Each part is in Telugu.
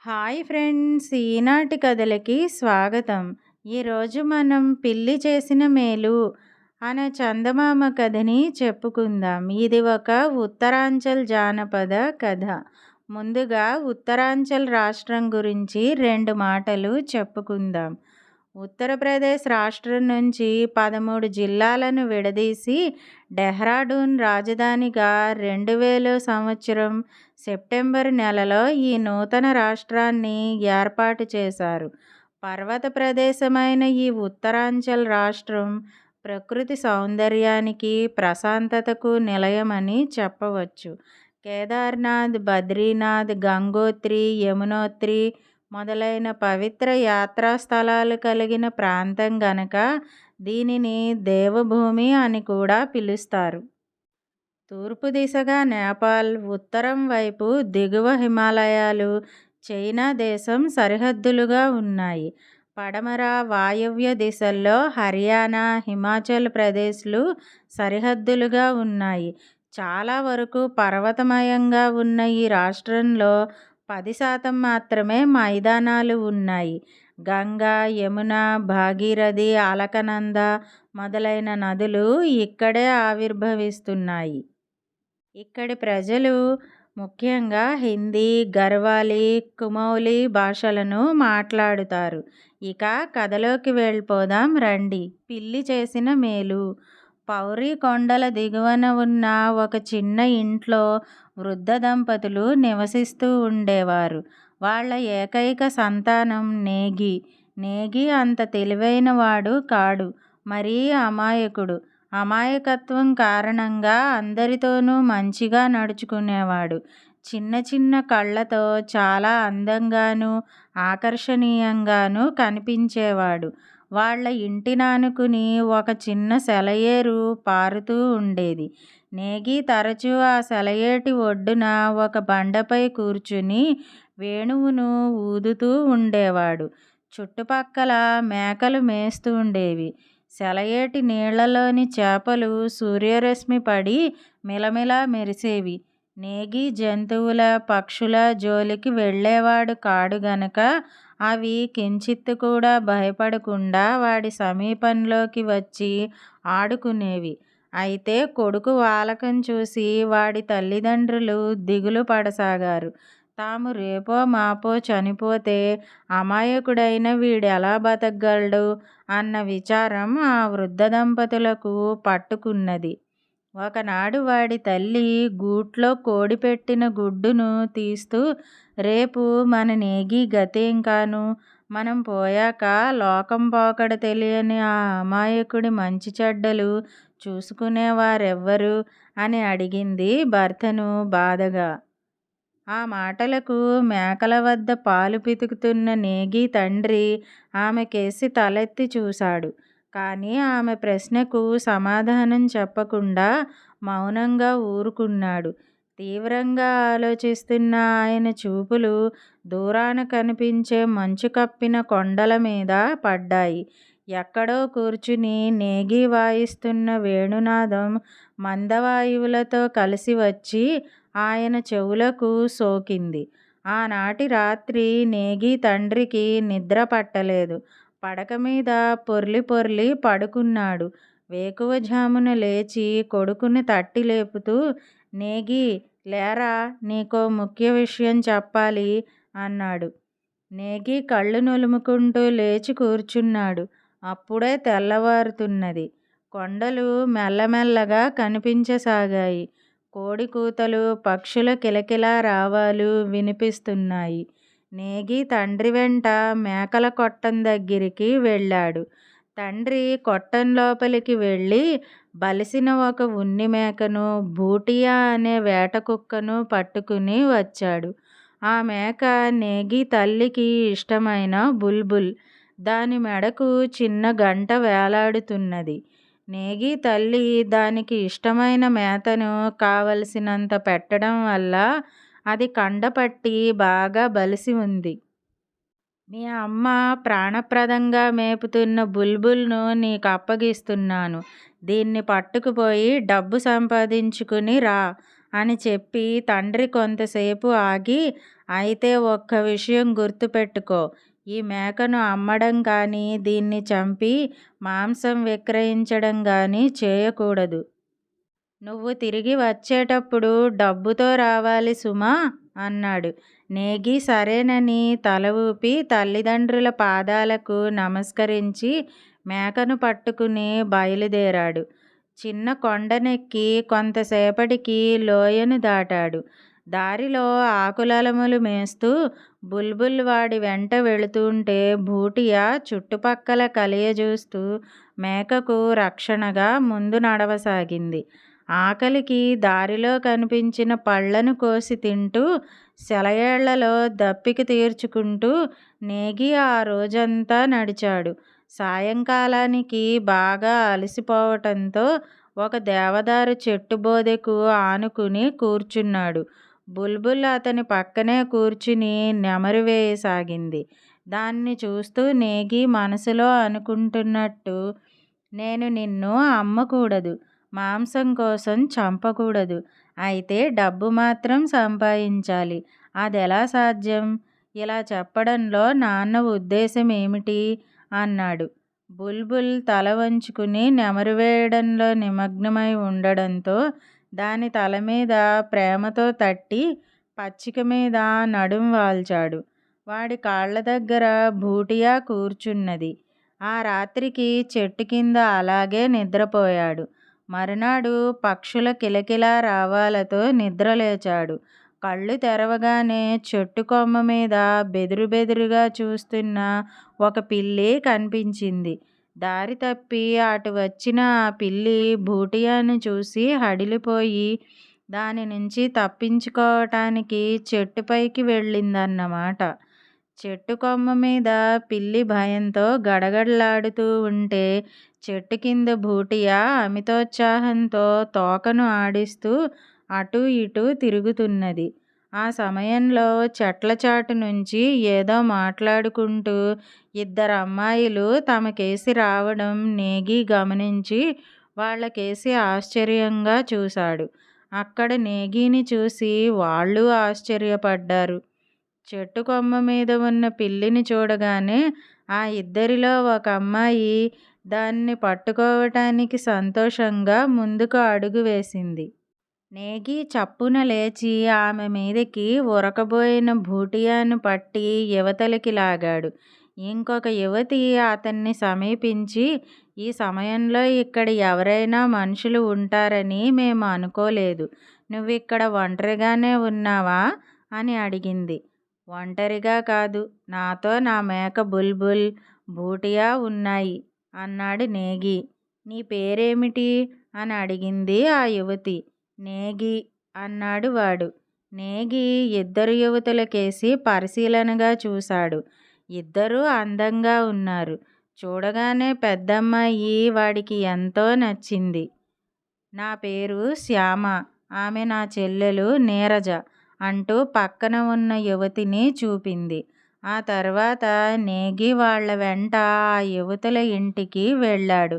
హాయ్ ఫ్రెండ్స్ ఈనాటి కథలకి స్వాగతం. ఈరోజు మనం పిల్లి చేసిన మేలు అనే చందమామ కథని చెప్పుకుందాం. ఇది ఒక ఉత్తరాంచల్ జానపద కథ. ముందుగా ఉత్తరాంచల్ రాష్ట్రం గురించి రెండు మాటలు చెప్పుకుందాం. ఉత్తరప్రదేశ్ రాష్ట్రం నుంచి పదమూడు జిల్లాలను విడదీసి డెహ్రాడూన్ రాజధానిగా రెండు వేల సంవత్సరం సెప్టెంబర్ నెలలో ఈ నూతన రాష్ట్రాన్ని ఏర్పాటు చేశారు. పర్వత ప్రదేశమైన ఈ ఉత్తరాంచల్ రాష్ట్రం ప్రకృతి సౌందర్యానికి ప్రశాంతతకు నిలయమని చెప్పవచ్చు. కేదార్నాథ్ బద్రీనాథ్ గంగోత్రి యమునోత్రి మొదలైన పవిత్ర యాత్రా స్థలాలు కలిగిన ప్రాంతం గనక దీనిని దేవభూమి అని కూడా పిలుస్తారు. తూర్పు దిశగా నేపాల్ ఉత్తరం వైపు దిగువ హిమాలయాలు చైనా దేశం సరిహద్దులుగా ఉన్నాయి. పడమర వాయువ్య దిశల్లో హర్యానా హిమాచల్ ప్రదేశ్లు సరిహద్దులుగా ఉన్నాయి. చాలా వరకు పర్వతమయంగా ఉన్న ఈ రాష్ట్రంలో పది శాతం మాత్రమే మైదానాలు ఉన్నాయి. గంగా యమున భాగీరథి అలకనంద మొదలైన నదులు ఇక్కడే ఆవిర్భవిస్తున్నాయి. ఇక్కడి ప్రజలు ముఖ్యంగా హిందీ గర్వాలి కుమౌలి భాషలను మాట్లాడుతారు. ఇక కథలోకి వెళ్ళిపోదాం రండి. పిల్లి చేసిన మేలు. పౌరి కొండల దిగువన ఉన్న ఒక చిన్న ఇంట్లో వృద్ధ దంపతులు నివసిస్తూ ఉండేవారు. వాళ్ళ ఏకైక సంతానం నేగి. నేగి అంత తెలివైన వాడు కాడు. మరీ అమాయకుడు. అమాయకత్వం కారణంగా అందరితోనూ మంచిగా నడుచుకునేవాడు. చిన్న చిన్న కళ్ళతో చాలా అందంగాను ఆకర్షణీయంగాను కనిపించేవాడు. వాళ్ళ ఇంటినానుకుని ఒక చిన్న సెలయేరు పారుతూ ఉండేది. నేగి తరచూ ఆ సెలయేటి ఒడ్డున ఒక బండపై కూర్చుని వేణువును ఊదుతూ ఉండేవాడు. చుట్టుపక్కల మేకలు మేస్తూ ఉండేవి. సెలయేటి నీళ్ళలోని చేపలు సూర్యరశ్మి పడి మిలమిలా మెరిసేవి. నేగి జంతువుల పక్షుల జోలికి వెళ్ళేవాడు కాడు గనక అవి కించిత్తు కూడా భయపడకుండా వాడి సమీపంలోకి వచ్చి ఆడుకునేవి. అయితే కొడుకు వాలకం చూసి వాడి తల్లిదండ్రులు దిగులు పడసాగారు. తాము రేపో మాపో చనిపోతే అమాయకుడైన వీడెలా బతకగలడు అన్న విచారం ఆ వృద్ధ దంపతులకు పట్టుకున్నది. ఒకనాడు వాడి తల్లి గూట్లో కోడి పెట్టిన గుడ్డును తీస్తూ రేపు మన నేగి గతేం కాను మనం పోయాక లోకం పోకడ తెలియని ఆ అమాయకుడి మంచి చెడ్డలు చూసుకునేవారెవ్వరు అని అడిగింది భర్తను బాధగా. ఆ మాటలకు మేకల వద్ద పాలు పితుకుతున్న నేగి తండ్రి ఆమెకేసి తలెత్తి చూశాడు. కానీ ఆమె ప్రశ్నకు సమాధానం చెప్పకుండా మౌనంగా ఊరుకున్నాడు. తీవ్రంగా ఆలోచిస్తున్న ఆయన చూపులు దూరాన కనిపించే మంచు కప్పిన కొండల మీద పడ్డాయి. ఎక్కడో కూర్చుని నేగి వాయిస్తున్న వేణునాదం మందవాయువులతో కలిసి వచ్చి ఆయన చెవులకు సోకింది. ఆనాటి రాత్రి నేగి తండ్రికి నిద్ర పట్టలేదు. పడక మీద పొర్లి పొర్లి పడుకున్నాడు. వేకువజామున లేచి కొడుకుని తట్టి లేపుతూ నేగి లేరా నీకో ముఖ్య విషయం చెప్పాలి అన్నాడు. నేగి కళ్ళు నులుముకుంటూ లేచి కూర్చున్నాడు. అప్పుడే తెల్లవారుతున్నది. కొండలు మెల్లమెల్లగా కనిపించసాగాయి. కోడి కూతలు పక్షుల కిలకిలా రావాలు వినిపిస్తున్నాయి. నేగి తండ్రి వెంట మేకల కొట్టం దగ్గరికి వెళ్ళాడు. తండ్రి కొట్టం లోపలికి వెళ్ళి బలిసిన ఒక ఉన్ని మేకను బూటియా అనే వేట కుక్కను పట్టుకుని వచ్చాడు. ఆ మేక నేగి తల్లికి ఇష్టమైన బుల్బుల్. దాని మెడకు చిన్న గంట వేలాడుతున్నది. నేగి తల్లి దానికి ఇష్టమైన మేతను కావలసినంత పెట్టడం వల్ల అది కండపట్టి బాగా బలిసి ఉంది. మీ అమ్మ ప్రాణప్రదంగా మేపుతున్న బుల్బుల్ను నీకు అప్పగిస్తున్నాను. దీన్ని పట్టుకుపోయి డబ్బు సంపాదించుకుని రా అని చెప్పి తండ్రి కొంతసేపు ఆగి అయితే ఒక్క విషయం గుర్తుపెట్టుకో. ఈ మేకను అమ్మడం కానీ దీన్ని చంపి మాంసం విక్రయించడం కానీ చేయకూడదు. నువ్వు తిరిగి వచ్చేటప్పుడు డబ్బుతో రావాలి సుమా అన్నాడు. నేగి సరేనని తల ఊపి తల్లిదండ్రుల పాదాలకు నమస్కరించి మేకను పట్టుకుని బయలుదేరాడు. చిన్న కొండనెక్కి కొంతసేపటికి లోయను దాటాడు. దారిలో ఆకులలములు మేస్తూ బుల్బుల్ వాడి వెంట వెళుతుంటే భూటియా చుట్టుపక్కల కలియజూస్తూ మేకకు రక్షణగా ముందు నడవసాగింది. ఆకలికి దారిలో కనిపించిన పళ్ళను కోసి తింటూ సెలయేళ్ళలో దప్పిక తీర్చుకుంటూ నేగి ఆ రోజంతా నడిచాడు. సాయంకాలానికి బాగా అలసిపోవటంతో ఒక దేవదారు చెట్టు బోదెకు ఆనుకుని కూర్చున్నాడు. బుల్బుల్ అతని పక్కనే కూర్చుని నెమరు వేయసాగింది. దాన్ని చూస్తూ నేగి మనసులో అనుకుంటున్నట్టు నేను నిన్ను అమ్మకూడదు. మాంసం కోసం చంపకూడదు. అయితే డబ్బు మాత్రం సంపాదించాలి. అదెలా సాధ్యం? ఇలా చెప్పడంలో నాన్న ఉద్దేశం ఏమిటి అన్నాడు. బుల్బుల్ తల వంచుకుని నెమరు వేయడంలో నిమగ్నమై ఉండడంతో దాని తల మీద ప్రేమతో తట్టి పచ్చిక మీద నడుం వాల్చాడు. వాడి కాళ్ళ దగ్గర భూటియా కూర్చున్నది. ఆ రాత్రికి చెట్టు కింద అలాగే నిద్రపోయాడు. మరునాడు పక్షుల కిలకిలా రావాలతో నిద్రలేచాడు కళ్ళు తెరవగానే చెట్టు కొమ్మ మీద బెదురు బెదురుగా చూస్తున్న ఒక పిల్లి కనిపించింది. దారి తప్పి అటు వచ్చిన ఆ పిల్లి భూటియాను చూసి హడిలిపోయి దాని నుంచి తప్పించుకోవటానికి చెట్టుపైకి వెళ్ళిందన్నమాట. చెట్టు కొమ్మ మీద పిల్లి భయంతో గడగడలాడుతూ ఉంటే చెట్టు కింద భూటియా అమితోత్సాహంతో తోకను ఆడిస్తూ అటూ ఇటూ తిరుగుతున్నది. ఆ సమయంలో చెట్ల చాటు నుంచి ఏదో మాట్లాడుకుంటూ ఇద్దరు అమ్మాయిలు తమ కేసి రావడం నేగి గమనించి వాళ్ళకేసి ఆశ్చర్యంగా చూశాడు. అక్కడ నేగిని చూసి వాళ్ళు ఆశ్చర్యపడ్డారు. చెట్టు కొమ్మ మీద ఉన్న పిల్లిని చూడగానే ఆ ఇద్దరిలో ఒక అమ్మాయి దాన్ని పట్టుకోవటానికి సంతోషంగా ముందుకు అడుగు వేసింది. నేగి చప్పున లేచి ఆమె మీదకి ఉరకబోయిన భూటియాను పట్టి యువతలకి లాగాడు. ఇంకొక యువతి అతన్ని సమీపించి ఈ సమయంలో ఇక్కడ ఎవరైనా మనుషులు ఉంటారని మేము అనుకోలేదు. నువ్వు ఇక్కడ ఒంటరిగానే ఉన్నావా? అని అడిగింది. ఒంటరిగా కాదు. నాతో నా మేక బుల్బుల్ బూటియా ఉన్నాయి అన్నాడు నేగి. నీ పేరేమిటి? అని అడిగింది ఆ యువతి. నేగి అన్నాడు వాడు. నేగి ఇద్దరు యువతులకేసి పరిశీలనగా చూశాడు. ఇద్దరూ అందంగా ఉన్నారు. చూడగానే పెద్దమ్మాయి వాడికి ఎంతో నచ్చింది. నా పేరు శ్యామ. ఆమె నా చెల్లెలు నీరజ. అంటూ పక్కన ఉన్న యువతిని చూపింది. ఆ తర్వాత నేగి వాళ్ళ వెంట ఆ యువతుల ఇంటికి వెళ్ళాడు.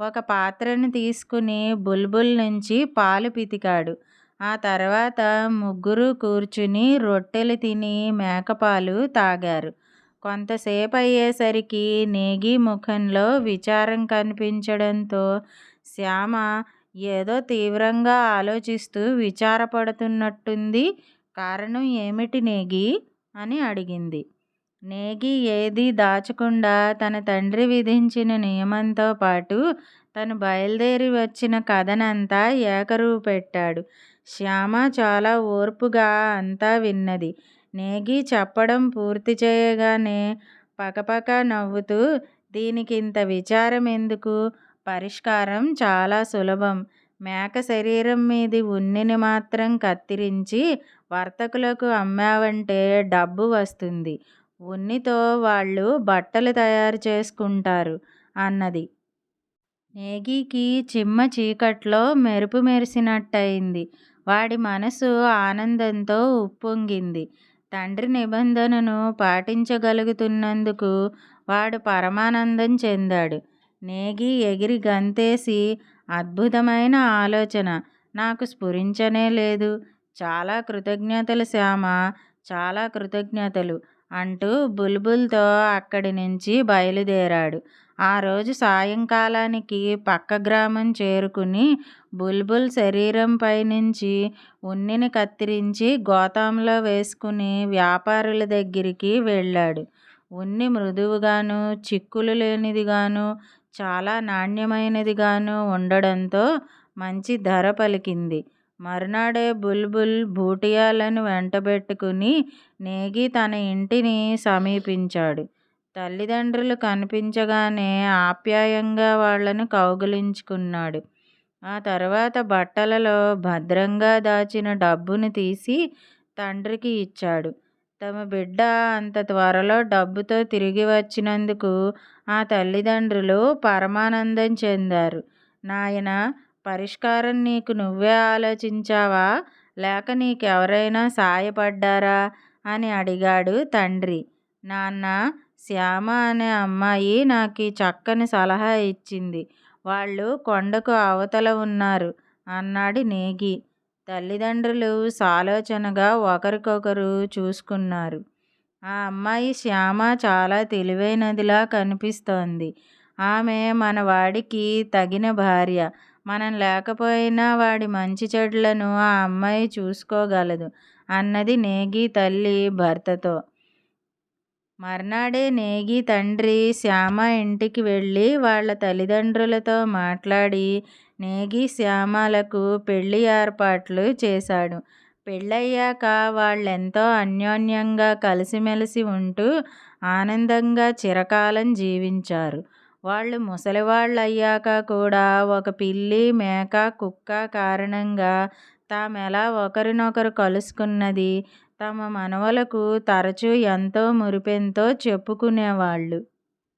ఒక పాత్రను తీసుకుని బుల్బుల్ నుంచి పాలు పితికాడు. ఆ తర్వాత ముగ్గురు కూర్చుని రొట్టెలు తిని మేకపాలు తాగారు. కొంతసేపు అయ్యేసరికి నేగి ముఖంలో విచారం కనిపించడంతో శ్యామ ఏదో తీవ్రంగా ఆలోచిస్తూ విచారపడుతున్నట్టుంది. కారణం ఏమిటి నేగి? అని అడిగింది. నేగి ఏదీ దాచకుండా తన తండ్రి విధించిన నియమంతో పాటు తను బయలుదేరి వచ్చిన కథనంతా ఏకరువు పెట్టాడు. శ్యామ చాలా ఓర్పుగా అంతా విన్నది. నేగి చెప్పడం పూర్తి చేయగానే పకపక నవ్వుతూ దీనికి ఇంత విచారం ఎందుకు పరిష్కారం చాలా సులభం. మేక శరీరం మీది ఉన్నిని మాత్రం కత్తిరించి వర్తకులకు అమ్మావంటే డబ్బు వస్తుంది. ఉన్నితో వాళ్ళు బట్టలు తయారు చేసుకుంటారు అన్నది. నేగికి చిమ్మ చీకట్లో మెరుపు మెరిసినట్టయింది. వాడి మనసు ఆనందంతో ఉప్పొంగింది. తండ్రి నిబంధనను పాటించగలుగుతున్నందుకు వాడు పరమానందం చెందాడు. నేగి ఎగిరి గంతేసి అద్భుతమైన ఆలోచన. నాకు స్ఫురించనే లేదు. చాలా కృతజ్ఞతలు శ్యామ. చాలా కృతజ్ఞతలు అంటూ బుల్బుల్తో అక్కడి నుంచి బయలుదేరాడు. ఆ రోజు సాయంకాలానికి పక్క గ్రామం చేరుకుని బుల్బుల్ శరీరంపై నుంచి ఉన్నిని కత్తిరించి గోతాంలో వేసుకుని వ్యాపారుల దగ్గరికి వెళ్ళాడు. ఉన్ని మృదువుగాను చిక్కులు లేనిదిగాను చాలా నాణ్యమైనదిగాను ఉండడంతో మంచి ధర పలికింది. మరునాడే బుల్బుల్ బూటియాలను వెంటబెట్టుకుని నేగి తన ఇంటిని సమీపించాడు. తల్లిదండ్రులు కనిపించగానే ఆప్యాయంగా వాళ్ళను కౌగిలించుకున్నాడు. ఆ తర్వాత బట్టలలో భద్రంగా దాచిన డబ్బును తీసి తండ్రికి ఇచ్చాడు. తమ బిడ్డ అంత త్వరలో డబ్బుతో తిరిగి వచ్చినందుకు ఆ తల్లిదండ్రులు పరమానందం చెందారు. నాయన పరిష్కారం నీకు నువ్వే ఆలోచించావా? లేక నీకెవరైనా సాయపడ్డారా? అని అడిగాడు తండ్రి. నాన్న శ్యామ అనే అమ్మాయి నాకు చక్కని సలహా ఇచ్చింది. వాళ్ళు కొండకు అవతల ఉన్నారు అన్నాడు నేగి. తల్లిదండ్రులు సాలోచనగా ఒకరికొకరు చూసుకున్నారు. ఆ అమ్మాయి శ్యామ చాలా తెలివైనదిలా కనిపిస్తోంది. ఆమె మన వాడికి తగిన భార్య. మనం లేకపోయినా వాడి మంచి చెడ్లను ఆ అమ్మాయి చూసుకోగలదు అన్నది నేగి తల్లి భర్తతో. మర్నాడే నేగి తండ్రి శ్యామ ఇంటికి వెళ్ళి వాళ్ళ తల్లిదండ్రులతో మాట్లాడి నేగి శ్యామలకు పెళ్ళి ఏర్పాట్లు చేశాడు. పెళ్ళయ్యాక వాళ్ళెంతో అన్యోన్యంగా కలిసిమెలిసి ఉంటూ ఆనందంగా చిరకాలం జీవించారు. వాళ్ళు ముసలివాళ్ళయ్యాక కూడా ఒక పిల్లి మేక కుక్క కారణంగా తామెలా ఒకరినొకరు కలుసుకున్నది. తమ మనవలకు తరచూ ఎంతో మురిపెంతో చెప్పుకునేవాళ్ళు.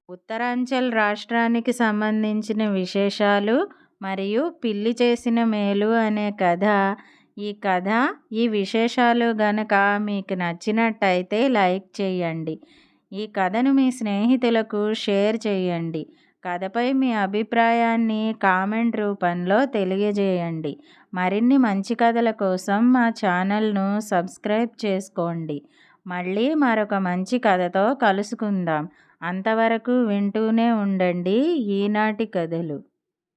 ఉత్తరాంచల్ రాష్ట్రానికి సంబంధించిన విశేషాలు మరియు పిల్లి చేసిన మేలు అనే కథ. ఈ కథ ఈ విశేషాలు గనక మీకు నచ్చినట్టయితే లైక్ చేయండి. ఈ కథను మీ స్నేహితులకు షేర్ చేయండి. కథపై మీ అభిప్రాయాన్ని కామెంట్ రూపంలో తెలియజేయండి. మరిన్ని మంచి కథల కోసం మా ఛానల్ను సబ్స్క్రైబ్ చేసుకోండి. మళ్ళీ మరొక మంచి కథతో కలుసుకుందాం. అంతవరకు వింటూనే ఉండండి. ఈనాటి కథలు.